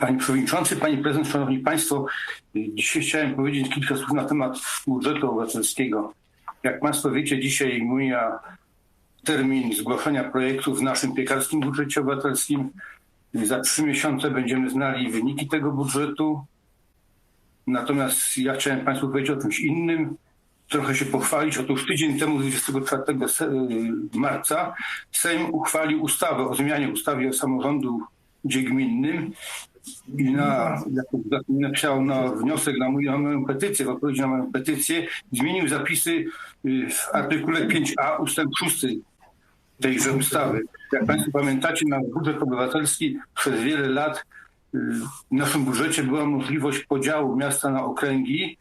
Panie Przewodniczący, Pani Prezydent, Szanowni Państwo, dzisiaj chciałem powiedzieć kilka słów na temat budżetu obywatelskiego. Jak Państwo wiecie, dzisiaj mija termin zgłoszenia projektów w naszym piekarskim budżecie obywatelskim. Za trzy miesiące będziemy znali wyniki tego budżetu. Natomiast ja chciałem Państwu powiedzieć o czymś innym, trochę się pochwalić. Otóż tydzień temu, 24 se- marca, Sejm uchwalił ustawę o zmianie ustawy o samorządu gminnym i na, napisał na wniosek na, na moją petycję, w odpowiedzi na moją petycję, zmienił zapisy y, w artykule 5a ustęp 6 tejże ustawy. Jak Państwo pamiętacie, na budżet obywatelski przez wiele lat y, w naszym budżecie była możliwość podziału miasta na okręgi.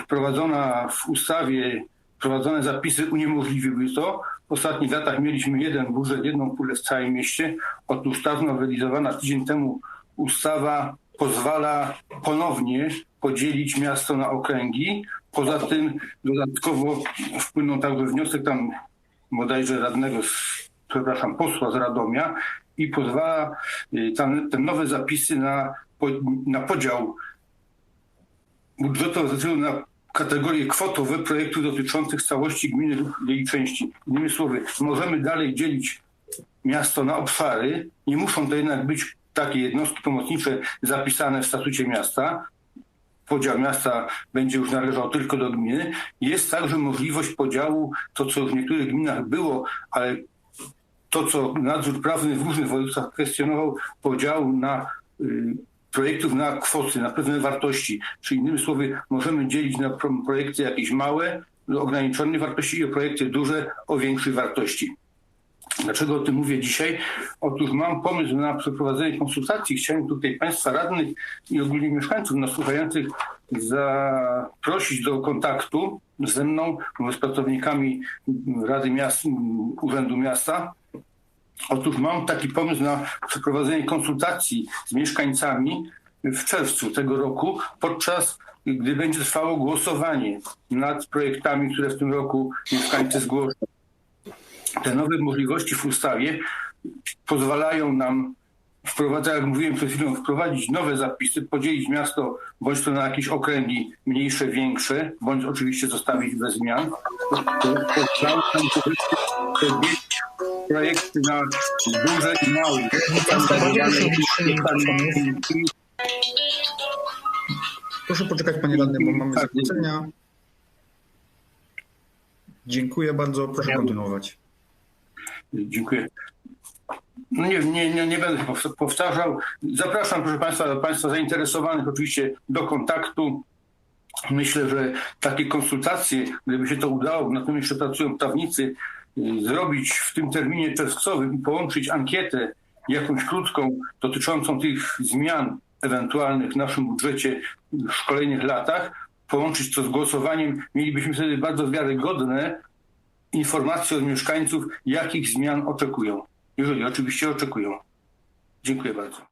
Wprowadzona w ustawie, wprowadzone zapisy uniemożliwiły to. W ostatnich latach mieliśmy jeden budżet, jedną pulę w całym mieście. Otóż ta znowelizowana tydzień temu ustawa pozwala ponownie podzielić miasto na okręgi. Poza tym dodatkowo wpłynął także wniosek tam bodajże radnego, przepraszam, posła z Radomia i pozwala y, tam, te nowe zapisy na, na podział budżetu obywatelskiego na kategorie kwotowe projektów dotyczących całości gminy lub jej części. Innymi słowy, możemy dalej dzielić miasto na obszary. Nie muszą to jednak być takie jednostki pomocnicze zapisane w statucie miasta. Podział miasta będzie już należał tylko do gminy. Jest także możliwość podziału, to co w niektórych gminach było, ale to, co nadzór prawny w różnych województwach kwestionował, podziału na y, projektów na kwoty, na pewne wartości. Czyli innymi słowy, możemy dzielić na pro- projekty jakieś małe, o wartości i projekty duże, o większej wartości. Dlaczego o tym mówię dzisiaj? Otóż mam pomysł na przeprowadzenie konsultacji. Chciałem tutaj Państwa radnych i ogólnie mieszkańców nas słuchających zaprosić do kontaktu ze mną, z pracownikami Rady Miast, Urzędu Miasta. Otóż mam taki pomysł na przeprowadzenie konsultacji z mieszkańcami w czerwcu tego roku, podczas gdy będzie trwało głosowanie nad projektami, które w tym roku mieszkańcy zgłoszą te nowe możliwości w ustawie pozwalają nam wprowadzać, jak mówiłem przed chwilą, wprowadzić nowe zapisy, podzielić miasto bądź to na jakieś okręgi mniejsze, większe, bądź oczywiście zostawić bez zmian. Projekty na duże i małe. Proszę poczekać panie radny, bo mamy zakłócenia. Dziękuję bardzo, proszę kontynuować. Dziękuję. No nie, nie, nie, nie będę pow- powtarzał. Zapraszam, proszę Państwa, Państwa zainteresowanych oczywiście do kontaktu. Myślę, że takie konsultacje, gdyby się to udało, na tym jeszcze pracują prawnicy, zrobić w tym terminie czerwcowym i połączyć ankietę jakąś krótką dotyczącą tych zmian ewentualnych w naszym budżecie w kolejnych latach, połączyć to z głosowaniem, mielibyśmy wtedy bardzo wiarygodne informacje od mieszkańców, jakich zmian oczekują. Jeżeli oczywiście oczekują. Dziękuję bardzo.